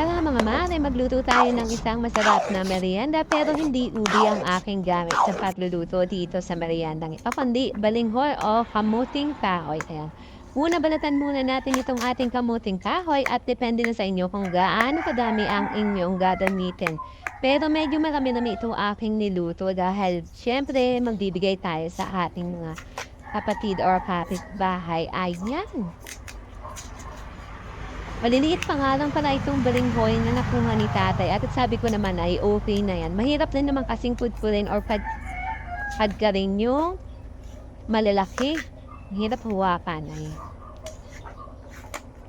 Tara mga mare, magluto tayo ng isang masarap na merienda pero hindi ubi ang aking gamit sa pagluluto dito sa meriendang ito, kundi balinghoy o kamuting kahoy. Ayan. Muna balatan muna natin itong ating kamuting kahoy at depende na sa inyo kung gaano kadami ang inyong gagamitin. Pero medyo marami-rami itong aking niluto dahil syempre magbibigay tayo sa ating mga kapatid or kapitbahay. Ayan. Maliliit pa nga lang pala itong balinghoy na nakuha ni tatay at sabi ko naman ay okay na yan. Mahirap din naman kasing pudpurin or pad, padkarin yung malalaki. Mahirap hawakan ay.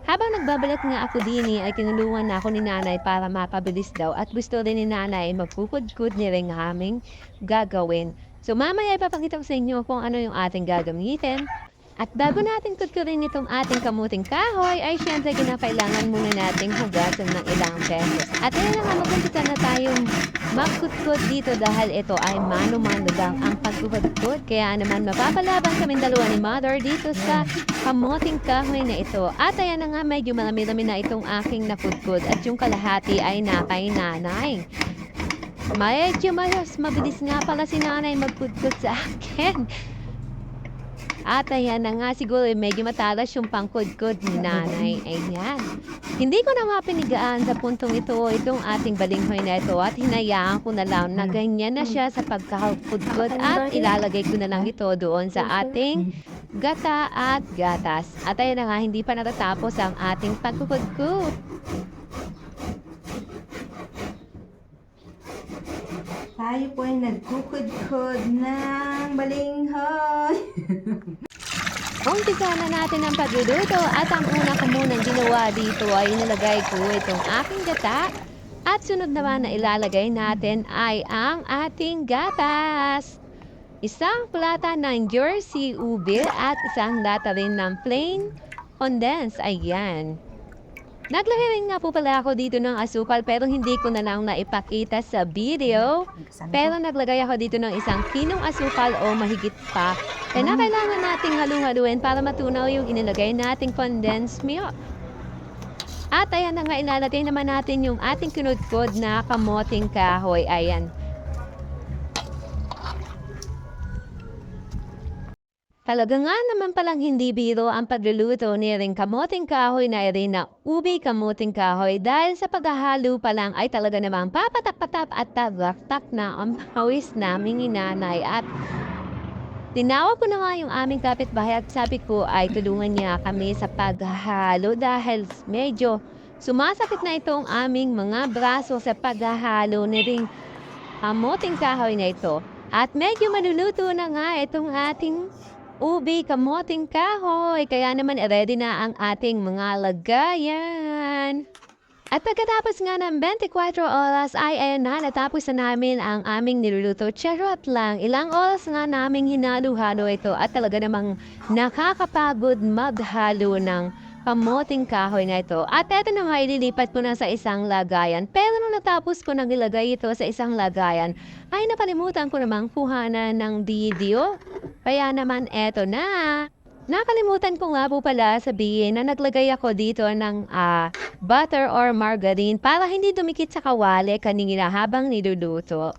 Habang nagbabalat nga ako din eh, ay tinulungan na ako ni nanay para mapabilis daw at gusto rin ni nanay magpupudkud ni rin aming gagawin. So mamaya ipapakita ko sa inyo kung ano yung ating gagamitin. At bago natin kutkurin itong ating kamuting kahoy, ay syempre kinakailangan muna nating hugasan ng ilang beses. At ayun na nga, mag-umpisa na tayong magkutkut dito dahil ito ay mano-mano lang ang pagkukutkut. Kaya naman mapapalaban kami dalawa ni Mother dito sa kamuting kahoy na ito. At ayan na nga, medyo marami-rami na itong aking nakutkut at yung kalahati ay na kay nanay. Medyo mas mabilis nga pala si nanay magkutkut sa akin. At ayan na nga siguro eh, medyo matalas yung pangkudkod ni nanay. Ayan. Hindi ko na nga pinigaan sa puntong ito itong ating balinghoy na ito at hinayaan ko na lang na ganyan na siya sa pagkakudkod at ilalagay ko na lang ito doon sa ating gata at gatas. At ayan na nga, hindi pa natatapos ang ating pagkukudkod. Tayo po ay nagkukudkod ng balinghoy. Umpisa na natin ang pagluluto at ang una ko munang ginawa dito ay nilagay ko itong aking gata at sunod naman na ilalagay natin ay ang ating gatas. Isang plata ng Jersey ube at isang lata rin ng plain condensed. Ayan. Naglagay rin nga po pala ako dito ng asukal pero hindi ko na lang naipakita sa video. Pero naglagay ako dito ng isang kinong asukal o mahigit pa. Kaya na kailangan nating halu-haluin para matunaw yung inilagay nating condensed milk. At ayan na nga ilalagay naman natin yung ating kinudkod na kamoting kahoy. Ayan. Talaga nga naman palang hindi biro ang pagluluto ni ring kamoting kahoy na rin na ubi kamoting kahoy dahil sa paghahalo pa lang ay talaga namang papatak-patap at tagrak-tak na ang pawis naming inanay at Tinawag ko na nga yung aming kapitbahay at sabi ko ay tulungan niya kami sa paghahalo dahil medyo sumasakit na itong aming mga braso sa paghahalo ni ring kamoting kahoy na ito. At medyo maluluto na nga itong ating ubi kamoting kahoy. Kaya naman ready na ang ating mga lagayan. At pagkatapos nga ng 24 oras ay ayun na, natapos na namin ang aming niluluto. Charot lang, ilang oras nga naming hinalo-halo ito at talaga namang nakakapagod maghalo ng kamoting kahoy na ito. At eto na nga, ililipat ko na sa isang lagayan. Pero nung natapos ko nang ilagay ito sa isang lagayan, ay napalimutan ko namang kuhanan ng video. Kaya naman eto na. Nakalimutan ko nga po pala sabihin na naglagay ako dito ng ah, butter or margarine para hindi dumikit sa kawali kanina habang niluluto.